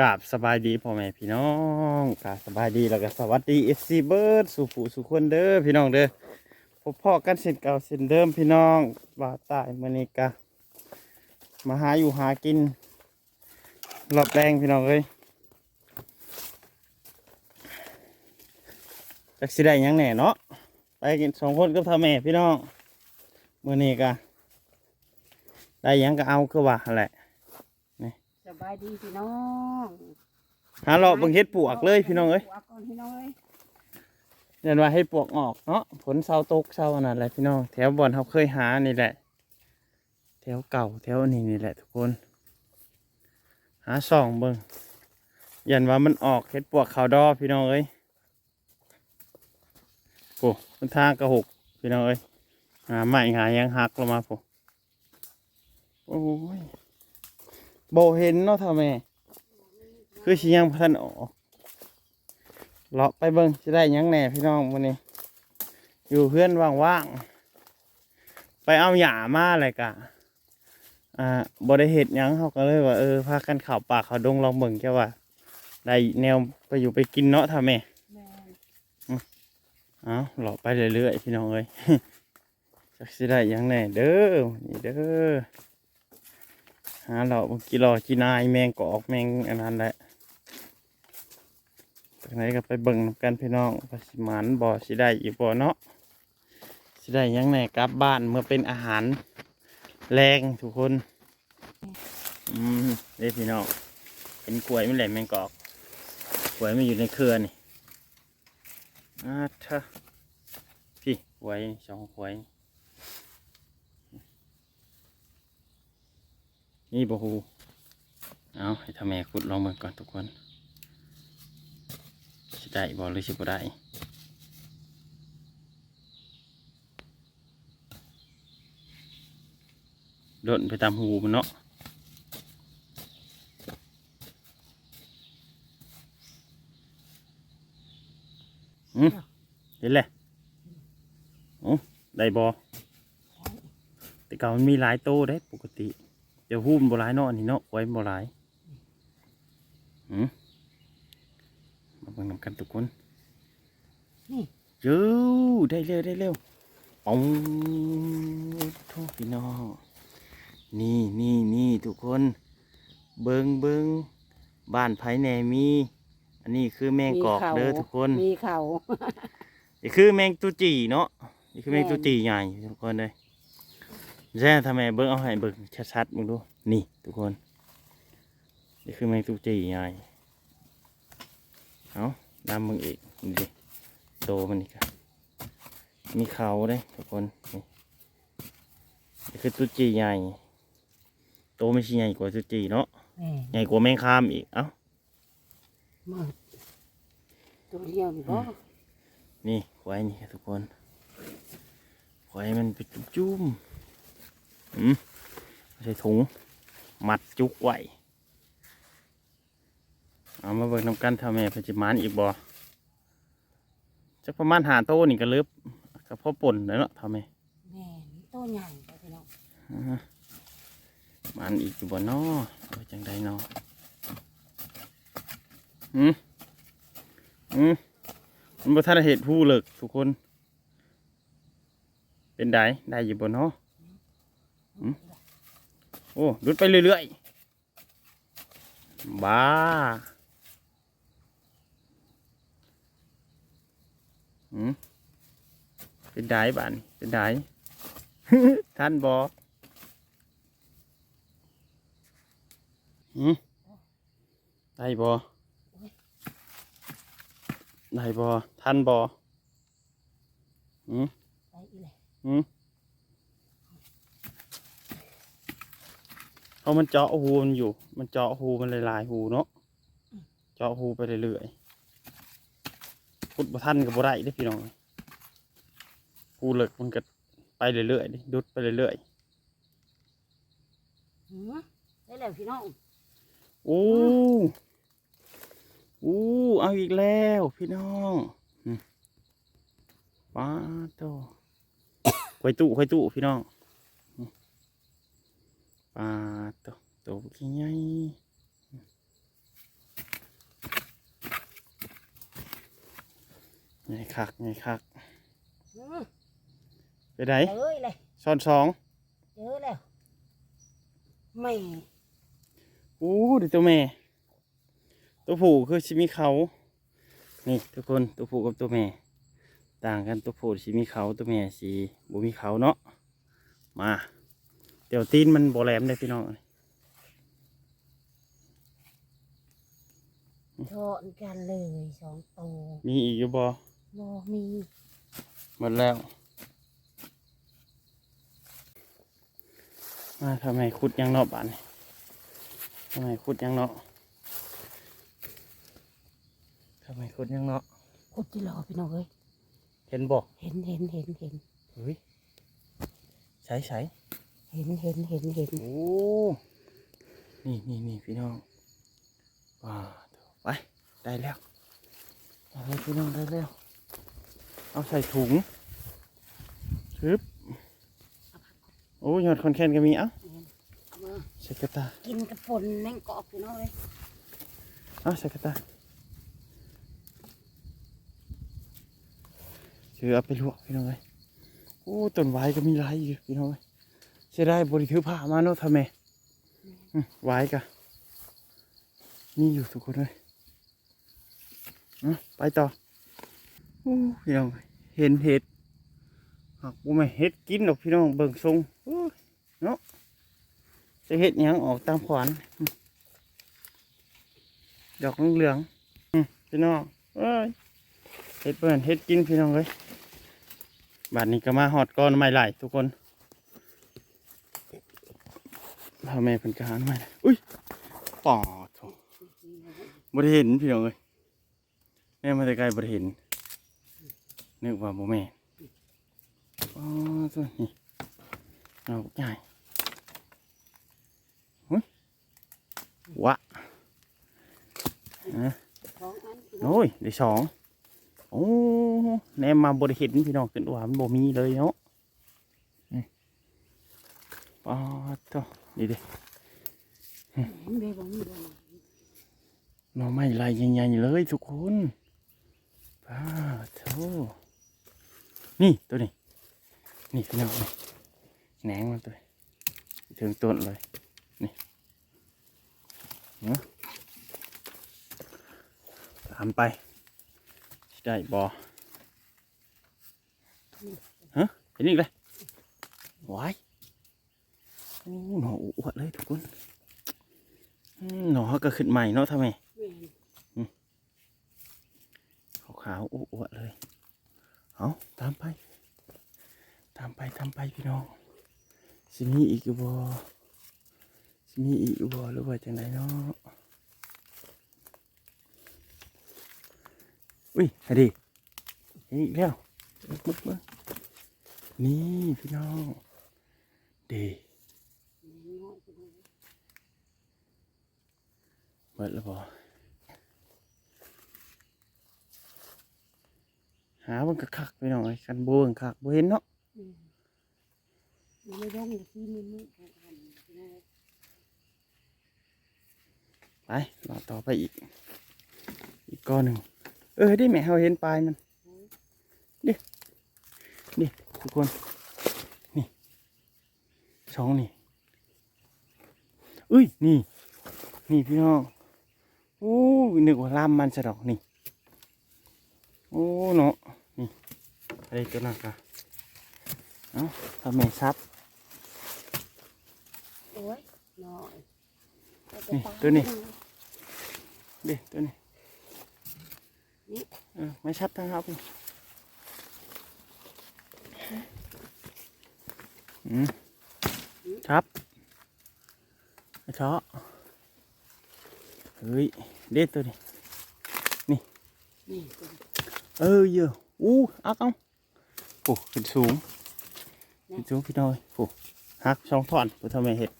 กราบสบายดีพ่อแม่พี่น้องกราบสบายดีแล้วก็สวัสดีเอฟซีเบิร์ดสุผูสุคนเด้อพี่น้องเด้อพบพ่อกันเส้นเก่าเส้นเดิมพี่น้องบ่าวต้มื้อนี้กะมาหาอยู่หากินรอบแรงพี่น้องเอ้ยจักสิได้ยังแหน่เนาะไปกินสองคนกับท่าแม่พี่น้องมื้อนี้กะได้ยังก็เอาคือว่าแหละ สบายดีพี่น้องหาเลาะเบิ่งเฮ็ดปวกเลยพี่น้องเอ้ยปวกก่อนพี่น้องเอ้ยเรียนว่าให้ปวกออกเนาะผลเศร้าตกเศร้าอันนั้นแหละพี่น้องแถวบ่อนเขาเคยหานี่แหละ แถวเก่าแถวนี้นี่แหละทุกคน หาส่องเบิ่งยันว่ามันออกเฮ็ดปวกขาวดอพี่น้องเอ้ยโอ้มันทางกระหกพี่น้องเอ้ยหาใหม่หายังหักลงมาโอ้โอ้ย โบเห็นเนาะท่าแม่คือชิยังพันออกเลาะไปเบิ่งจะได้หยังแหน่พี่น้องวันนี้ อยู่เพื่อนว่างๆ ไปเอาหญ้ามาอะไรกะ อ่าบ่ได้เห็ดหยังเขาก็เลยว่าเออพากันเข่าป่าเขาดงลองเบิ่งแค่ว่า ได้แนวไปอยู่ไปกินเนาะท่าแม่แม่เอาเลาะไปเรื่อยๆพี่น้องเอ้ยจักสิได้หยังแหน่เด้อนี่เด้อหาเลาบางกีรอจีนายแมงกอกแมงอันนั้นแหละจากไหนก็ไปเบิ่งกันพี่น้องว่าสิหมันบ่อสิได้อีกบ่อเนาะสิได้ยังแหนกลับบ้านเมื่อเป็นอาหารแรงทุกคนอืมเด้พี่น้องเห็นกล้วยไม่แหลมแมงกอกกล้วยมันอยู่ในเครือนี่อาเถอะพี่กล้วยสองกล้วย นี่บ่ฮูเอาให้ทำแม่ขุดลองเบิ่งก่อนทุกคนสิได้บ่หรือสิบ่ได้โดดไปตามหูมันเนาะอืมเห็นเลยโอ้ได้บ่แต่เก่ามันมีหลายโตได้ปกติ เดี๋ยวหูมันบ่หลายเนาะอันนี่เนาะไว้มันบ่หลายอืมมาเบิ่งนำกันทุกคนนี่เย้ได้เร็วได้เร็วปองโทษพี่น้องนี่นี่นี่ทุกคน เบิงเบิงบ้านไผแหน่มี อันนี้คือแมงกอกมีขาเด้อทุกคนมีเขานี่คือแมงตุจีเนาะนี่คือแมงแม่นตุจีใหญ่ทุกคนเลย แซ่ทำไมเบิ้งเอาให้เบิ้งชัดๆมึงดู นี่ ทุกคน นี่คือแมงตุจีใหญ่เอาดำมึงอีกนี่ดิโตมันอีกอะมีเขาได้ทุกคน นี่นี่คือตุจีใหญ่โตไม่ใช่ใหญ่กว่าตุจีเนาะแม่ใหญ่กว่าแมงคามอีก เอ้ามาตัวเดียวนี่บ่นี่ควายนี่ทุกคนควายมันเป็นจุ้มๆอืม ใส่ถุง มัดจุกไว้เอามาเบิ่งนำกันทำแม่เพนจิมานอีกบ่จักประมาณหาโตนี่ก็เลิบกับพ่อป่นแล้วเนาะทำแม่แม่นี่ตัวใหญ่ไปพี่น้องอ่ามันอีกอยู่บ่เนาะเอาจังใดเนาะอืมอืมมันบ่ทันได้เห็ดผู้เลิกทุกคน เป็นไดได้อยู่บ่เนาะอืม โอ้ดุดไปเรื่อยๆ บ้าอืมเป็นไดบ้านเป็นไดท่านบออืมได้บอได้บอท่านบออืมไปอีเลยอืม เพราะมันเจาะหูมันอยู่ มันเจาะหูมันหลายๆหูเนาะ เจาะหูไปเรื่อยๆพุดบ่ทันกับบ่ได้เด้อพี่น้องหูเหล็กมันก็ไปเรื่อยๆดิดุดไปเรื่อยหือได้แล้วพี่น้องๆโอ้โอ้เอาอีกแล้วพี่น้องอืมป้าโตควายตู้ควายตู้พี่น้องอืม ปลาตัวตัวขี้ใหญ่ไงคักไงคักไปไหนช้อนสองเยอะแล้วไม่โอู้เดี๋ยวตัวแม่ ตัวผู้คือชิมิเขานี่ทุกคนตัวผู้กับตัวแม่ ต่างกันตัวผู้ชิมิเขาตัวแม่สีบุมิเขาเนาะมา เดี๋ยวตีนมันบ่แหลมเลยพี่น้องทอนกันเลยสองตัวมีอีกอยู่บ่บ่มีหมดแล้ว มาทำไมขุดยังเนาะบ้านนี่ทำไมขุดยังเนาะทำไมขุดยังเนาะคุดที่รอพี่น้องเอ้ยเห็นบ่เห็นเห็นเห็นเห็นเฮ้ยใช้ใช้ เห็นเห็นเห็นเห็นโอ้นี่นี่นี่พี่น้องว้าวไปได้แล้วได้แล้วพี่น้องได้แล้ว เอาใส่ถุงทึบโอ้ยอดคอนแคนก็มีเอ้าเอามาใส่กระตากินกับฝนแมงกอกพี่น้องเอ้ยเอ้าใส่กระตาคือเอาไปลวกพี่น้องเลยโอ้ต้นไว้ก็มีหลายอยู่พี่น้องเลย เสียดายบริถือผ้ามาเนาะทำไมไว้กะมีอยู่ทุกคนเลยเอาไปต่อพี่น้องเห็นเห็ดหากบ่แม่นเห็ดกินดอกพี่น้องเบิ่งทรงเนาะจะเห็ดยังออกตามขวานอืมดอกเหลืองพี่น้องเอ้ยเห็ดเปิ่นเห็ดกินพี่น้องเลยบาดนี้ก็มาหอดก้อนไม้ไหลทุกคน พ่อแม่เพิ่นก็หาไม้ไหลอุ้ยปอดโบ่ได้เห็นพี่น้องเลยแม่มาแต่ไกลบ่ได้เห็นนึกว่าบ่แม่อ๋อตัวนี้เอาใหญ่หุ้ยวะอะนพี่น้องโอ้ยได้สองโอ้แนมมาบริเห็นพี่น้องขึ้นว่ามันบ่มีเลยเนาะ ปาดเท่านี่เด้หนเด้บ่มีบ่มาหน่อไม้ลายใหญ่ๆเลยทุกคนป้าดเท่านี่ตัวนี้ นี่พี่น้องนี่แหนงมันตัวถึงต้นเลย นี่เนาะตามไปได้บอฮะเห็นอีกเลยว้าย หนออวดเลยทุกคนอืมหนอก็ขึ้นใหม่เนาะทำไมแม่นขาวๆอวดเลย เอาตามไป ตามไปตามไปพี่น้องสิมีอีกอยู่บ่สิมีอีกอยู่บ่หรือว่าจังไดเนาะอุ้ยอะดีเห็นอีกแล้วมึกมึกนี่พี่น้องดี น้อยพี่น้อง เบิดแล้วบ่หามันกคักๆพี่น้องไอ้กันโบเบิ่งคักบ่เห็นเนาะมันไม่ร้องเลยที่มันไม่แข็งขันพี่น้องไปรอต่อไปอีก อีกก้อนหนึ่งเออได้แม่เราเห็นปลายมันดิดิทุกคน นี่ช่องนี่อุ้ยนี่ นี่พี่น้องโอ้ยนึกว่าลามมันสะดอกนี่โอ้เนาะนี่อะไรตัวนักอะเอ้าทำไมซับโอ้ยน้อยนี่ตัวนี้ดิตัวนี้นี่เออไม่ชัดทั้งครับอืมครับไอ้เชาะ เฮ้ยเด็ดตัวนี้นี่เออเยอะอู้อักเอาโอ้ขึ้นสูงขึ้นสูงพี่น้อยโอ้หักช่องท่อนเพื่อทำไมเห็ด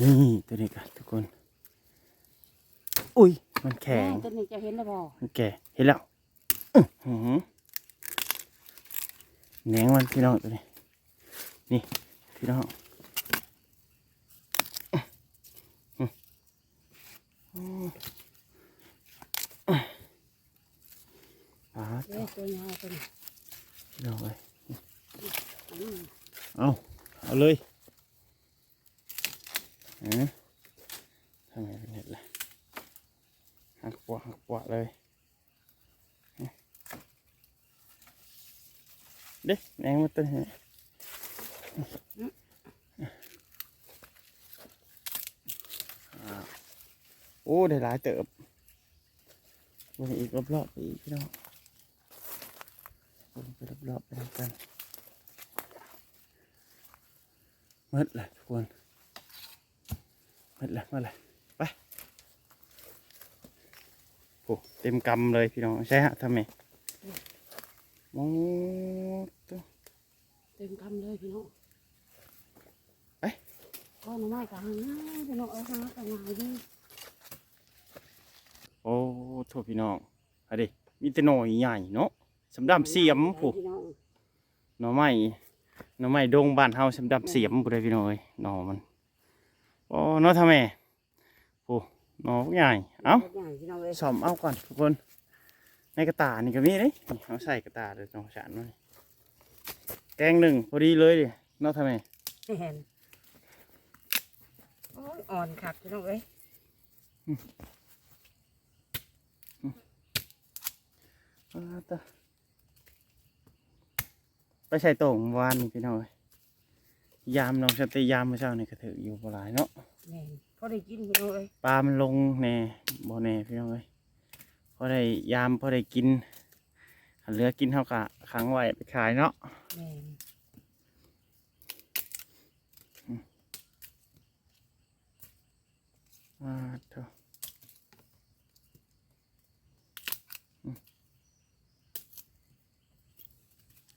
นี่ตัวนี้กันทุกคน อุ้ยมันแข็งตัวนี้จะเห็นแล้วบ่มันแก่เห็นแล้วอื้อหือแหนงมันพี่น้องตัวนี้นี่พี่น้อง Đó, rồi không ở lưới à. thằng này hết là hạt quả hạt quả đấy em mất tên โอ้ได้หลายเติบวนอีกรอบๆไปอีกพี่น้องวนไปรอบๆไปทำกันหมดเลยทุกคนหมดเลยหมดเลยไปโอ้เต็มกำเลยพี่น้องใช่ฮะทำไมโอ้ตัวเต็มคำเลยพี่น้องไปก็หน่อไม้กับหางพี่น้องเอาหากับหางดี โอ้โทษพี่น้องอะดิมีแต่หน่อยใหญ่เนาะสำดำเสียมผู้พี่น้องหน่อไม้หน่อไม้ดงบ้านเฮาสำดำเสียมบ่ได้พี่น้องเอ้ยหน่อมันโอ้เนาะทำไมผู้หน่อใหญ่เอ้าใหญ่พี่น้องเอ้ยสอมเอาก่อนทุกคนในกระตานี่ก็มีเลยนี่เอาใส่กระตาเลยน้องฉันมานี่แกงหนึ่งพอดีเลยดิเนาะทำไมเห็นโอ้ยอ่อนขัดพี่น้องเอ้ย อ้าวตะ ไปใส่โต่งวานนี่พี่น้องเอ้ยยามน้องสติยามเมื่อเช้านี่ก็ถืออยู่บ่หลายเนาะแม่นพอได้กินพี่น้องเอ้ยปลามันลงแน่บ่แน่พี่น้องเอ้ยพอได้ยามพอได้กินหันเหลือกินเท่ากับขังไว้ไปขายเนาะแม่นอ่าเถอะ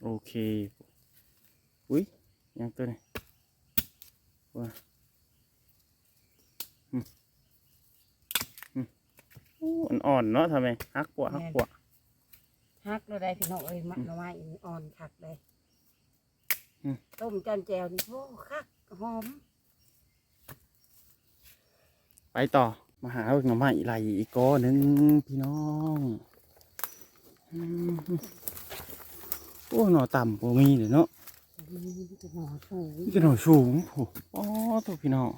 โอเค อุ้ยยังตัวนี้ว่าอืมอืมอู้อ่อนๆเนาะทำไมฮักปวฮักปวฮักเลยได้พี่น้องเอ้ยมันหน่อไม้อันนี้อ่อนขัดเลยอืมต้มจานแจวนี่โอ้คักหอม ไปต่อมาหาเบิ่งหน่อไม้ไหลอีกก้อนหนึ่งพี่น้องอืม โอ้หน่อต่ำบ่มีเลยเนาะมันจะหน่อสูงนี่ก็หน่อสูงโอ้อ๋อตัวพี่น้อง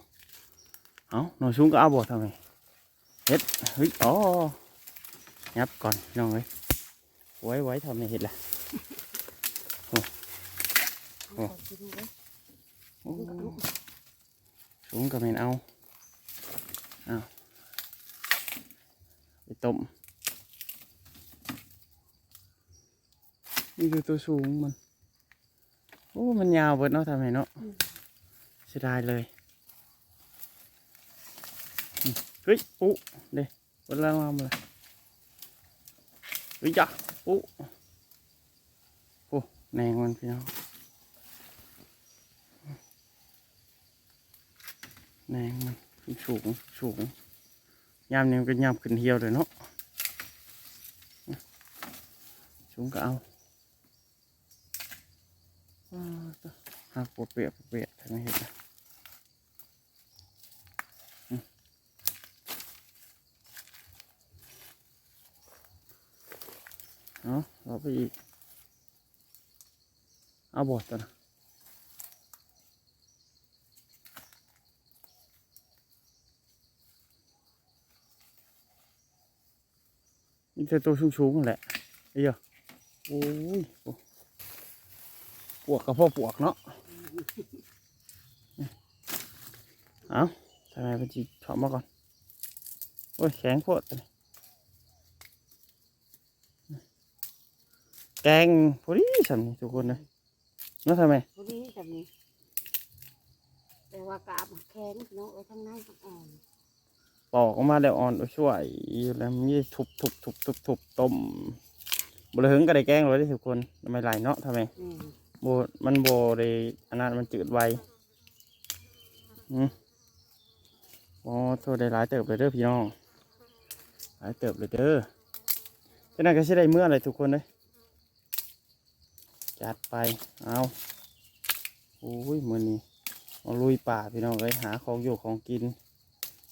เอาหน่อสูงก็เอาบ่ทำไมเฮ็ดเฮ้ยอ๋อยับก่อนพี่น้องเอ้ยไว้ไว้ทำไมเฮ็ดล่ะเอาก่อนพี่น้องเอ้ยโอ้สูงก็แม่นเอาเอาไปต้ม นี่คือตัวสูงมัน โอ้ มันยาวเบิดเนาะทำไมเนาะเสียดายเลยเฮ้ยปุ๊เด้เบิดแล้วมาเลยเฮ้ยจ้ะปุ๊โอ้แนงมันพี่น้องแนงมันสูงสูงยามนี้มันก็ยามขึ้นเหี่ยวเลยเนาะสูงก็เอาว หักปวดเปียกปวดเปียกทำไมเห็นนะเอาเราไปอีก เอาบอดตัวนะนี่แต่ตัวสูงๆนั่นแหละไอ้เหี้ยโอ้ย วกกับพ่อปวกเนาะเอาทำไมมันจีถอดมาก่อน โอ้ยแข็งโคตรแกงพอดีสันนี่ทุกคนเลยเนาะทำไมพอดีแบบนี้แต่ว่ากาบแข็งน้องเอ้ยข้างในมันอ่อนปอกออกมาแล้วอ่อนช่วยแล้วมีทุบทุบทุบทุบทุบต้มบริหึงก็ได้แกงเลยทุกคนทำไมไหลเนาะทำไม โบมันโบเลยอันนั้นมันจืดไวอืมโอ้โทษได้หลายเติบเลยเด้อพี่น้อง หลายเติบเลยเด้อเจะนั่นก็ใช้ได้เมื่อไรทุกคนเลยจัดไป เอาโอ้ยมือนี้มาลุยป่าพี่น้องเลยหาของอยู่ของกิน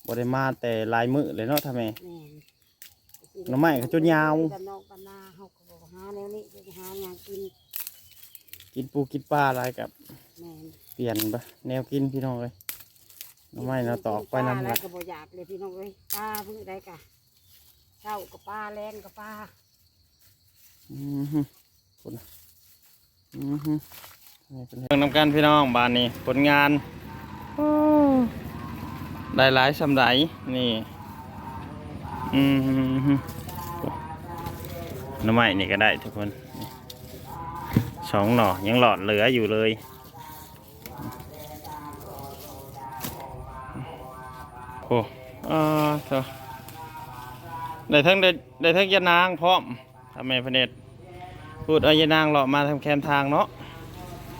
บ่ได้มาแต่หลายมื้อเลยเนาะทำไมแม่นหน่อไม้ก็จุดยาวกันนอกกันนาเฮาก็บอกหาแนวนี้จะหาหยังกิน กินปูกินปลาอะไรกับแม่นเปลี่ยนปะแนวกินพี่น้องเลยหน่อไม้เราตอกไปปลานำแล้ละวก็บ่อยากเลยพี่น้องเอ้ยปลาเพิ่งได้กะเช้ากับปลาแรงกับปลาอือฮึคนน่ะอือฮึนี่เป็นเรื่องนำกันพี่น้องบ้านนี้ผลงานโอ้ได้หลายสำไรนี่อือฮึหน้ำไม้นี่ก็ได้ทุกคนนี่ สองหน่อยังหลอดเหลืออยู่เลย โอ้อ่าเถอะได้ทั้งได้ได้ทั้งยานางพร้อมทำไมพระเนตรพูดเอายานางเลาะมาทำแคมทางเนาะ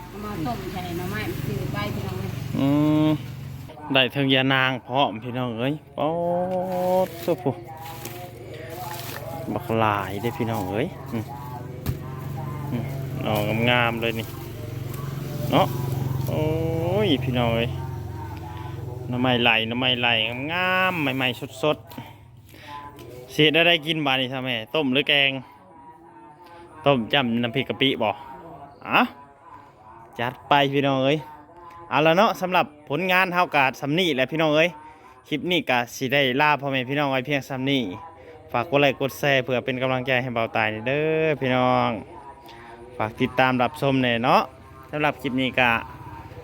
เอามาต้มใส่หน่อไม้จืดไปพี่น้องเลยอืมได้ทั้งยานางพร้อมพี่น้องเอ้ยโป๊ดสุดบักหลายได้อพี่น้องเอ้ยอืม อืมออกงามๆเลยนี่ เนาะโอ้ย พี่น้องเอ้ยน้ำไม้ไหลน้ำไม้ไหลงามๆใหม่ๆสดๆเสียได้ได้กินบานี่ทำไมต้มหรือแกง ต้มจำน้ำพริกกะปิบ่อะจัดไปพี่น้องเอ้ยเอาละเนาะสำหรับผลงานเฮากาดสำนี่แหละพี่น้องเอ้ยคลิปนี้ก็สิได้ลาพ่อแม่พี่น้องไว้เพียงสำนี่ฝากกดไลค์กดแชร์เพื่อเป็นกำลังใจให้เบาตายเด้อพี่น้อง ฝากติดตามรับชมหน่อยเนาะสำหรับคลิปนี้ก็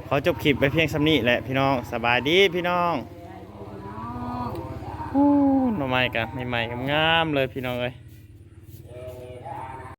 ขอจบคลิปไปเพียงสำนี่แหละพี่น้องสบายดีพี่น้องพี่น้องอู้หน่อไม้กันใหม่ๆงามๆเลยพี่น้องเอ้ย